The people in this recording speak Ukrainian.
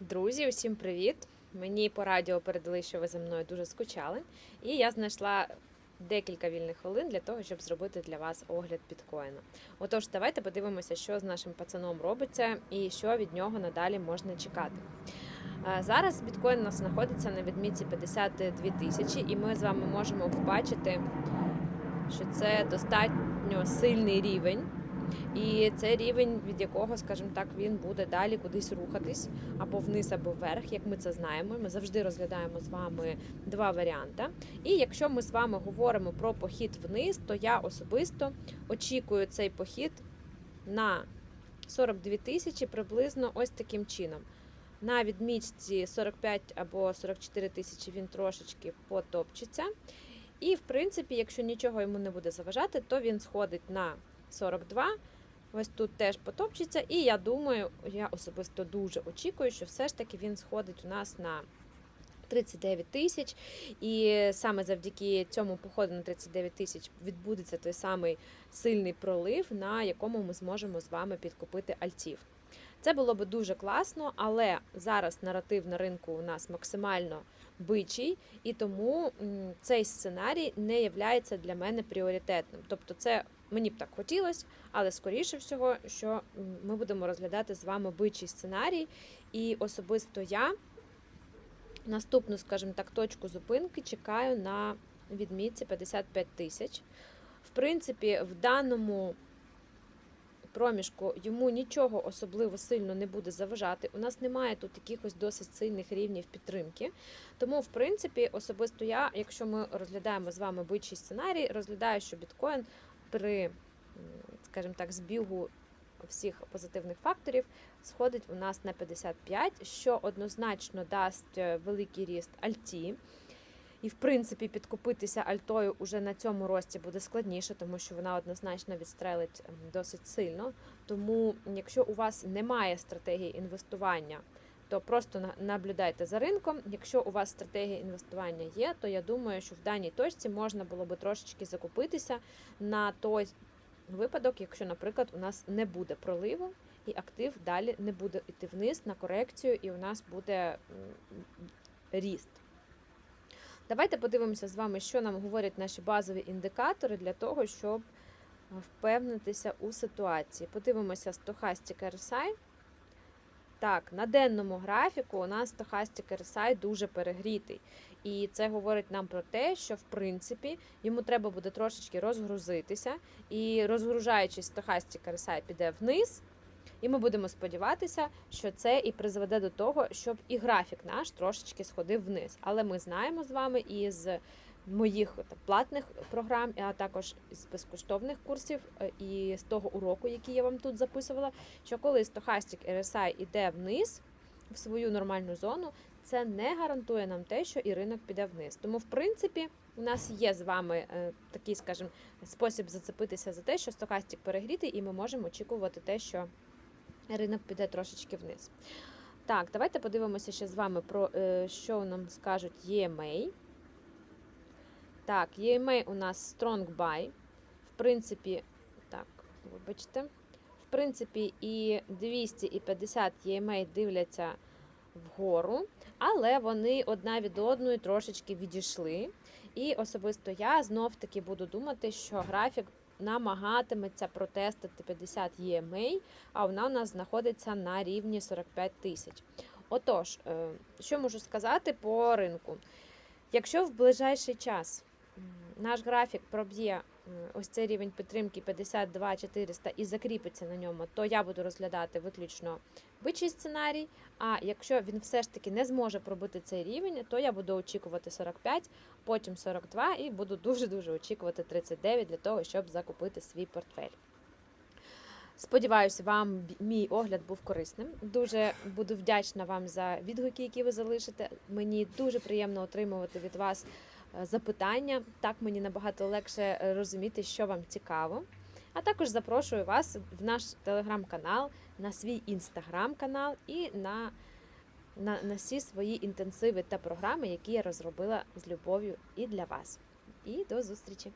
Друзі, усім привіт! Мені по радіо передали, що ви за мною дуже скучали, і я знайшла декілька вільних хвилин для того, щоб зробити для вас огляд біткоїна. Отож, давайте подивимося, що з нашим пацаном робиться і що від нього надалі можна чекати. Е, Зараз біткоін у нас знаходиться на відмітці 52 тисячі, і ми з вами можемо побачити, що це достатньо сильний рівень. І це рівень, від якого, скажімо так, він буде далі кудись рухатись або вниз, або вверх, як ми це знаємо. Ми завжди розглядаємо з вами два варіанти. І якщо ми з вами говоримо про похід вниз, то я особисто очікую цей похід на 42 тисячі приблизно ось таким чином. На відмічці 45 або 44 тисячі він трошечки потопчеться. І, в принципі, якщо нічого йому не буде заважати, то він сходить на 42. Ось тут теж потопчеться. І я думаю, я особисто дуже очікую, що все ж таки він сходить у нас на 39 тисяч. І саме завдяки цьому походу на 39 тисяч відбудеться той самий сильний пролив, на якому ми зможемо з вами підкупити альтів. Це було би дуже класно, але зараз наратив на ринку у нас максимально бичий, і тому цей сценарій не є для мене пріоритетним. Тобто, це мені б так хотілося, але скоріше всього, що ми будемо розглядати з вами бичий сценарій, і особисто я наступну, скажімо так, точку зупинки чекаю на відмітці 55 тисяч. В принципі, в даному проміжку йому нічого особливо сильно не буде заважати. У нас немає тут якихось досить сильних рівнів підтримки. Тому, в принципі, особисто я, якщо ми розглядаємо з вами бичий сценарій, розглядаю, що біткоін при, скажімо так, збігу всіх позитивних факторів сходить у нас на 55, що однозначно дасть е, великий ріст альті. І, в принципі, підкупитися альтою уже на цьому рості буде складніше, тому що вона однозначно відстрелить ем, досить сильно. Тому, якщо у вас немає стратегії інвестування, то просто на- наблюдайте за ринком. Якщо у вас стратегія інвестування є, то я думаю, що в даній точці можна було би трошечки закупитися на той випадок, якщо, наприклад, у нас не буде проливу і актив далі не буде йти вниз на корекцію, і у нас буде ріст. Давайте подивимося з вами, що нам говорять наші базові індикатори для того, щоб е, впевнитися у ситуації. Подивимося Stochastic RSI. Так, на денному графіку у нас Stochastic RSI дуже перегрітий. І це говорить нам про те, що в принципі йому треба буде трошечки розгрузитися. І розгружаючись, Stochastic RSI піде вниз. І ми будемо сподіватися, що це і призведе до того, щоб і графік наш трошечки сходив вниз. Але ми знаємо з вами із моїх платних програм, а також з безкоштовних курсів е, і з того уроку, який я вам тут записувала, що коли Stochastic RSI іде вниз в свою нормальну зону, це не гарантує нам те, що і ринок піде вниз. Тому, в принципі, у нас є з вами е, такий, скажімо, спосіб зацепитися за те, що стохастик перегрітий, і ми можемо очікувати те, що ринок піде трошечки вниз. Так, давайте подивимося ще з вами про е, що нам скажуть EMA. Так, EMA у нас Strong Buy. В принципі, так, вибачте. В принципі, і 200 і 50 EMA дивляться вгору, але вони одна від одної трошечки відійшли. І особисто я знов таки буду думати, що графік намагатиметься протестити 50 EMA, а вона у нас знаходиться на рівні 45 тисяч. Отож, е, що можу сказати по ринку? Якщо в ближайший час наш графік проб'є е, ось цей рівень підтримки 52 400 і закріпиться на ньому, то я буду розглядати виключно бичий сценарій. А якщо він все ж таки не зможе пробити цей рівень, то я буду очікувати 45, потім 42 і буду дуже-дуже очікувати 39 для того, щоб закупити свій портфель. Сподіваюся, вам мій огляд був корисним. Дуже буду вдячна вам за відгуки, які ви залишите. Мені дуже приємно отримувати від вас запитання. Так мені набагато легше е, розуміти, що вам цікаво. А також запрошую вас в наш телеграм-канал, на свій інстаграм-канал і на, на, на всі свої інтенсиви та програми, які я розробила з любов'ю і для вас. І до зустрічі!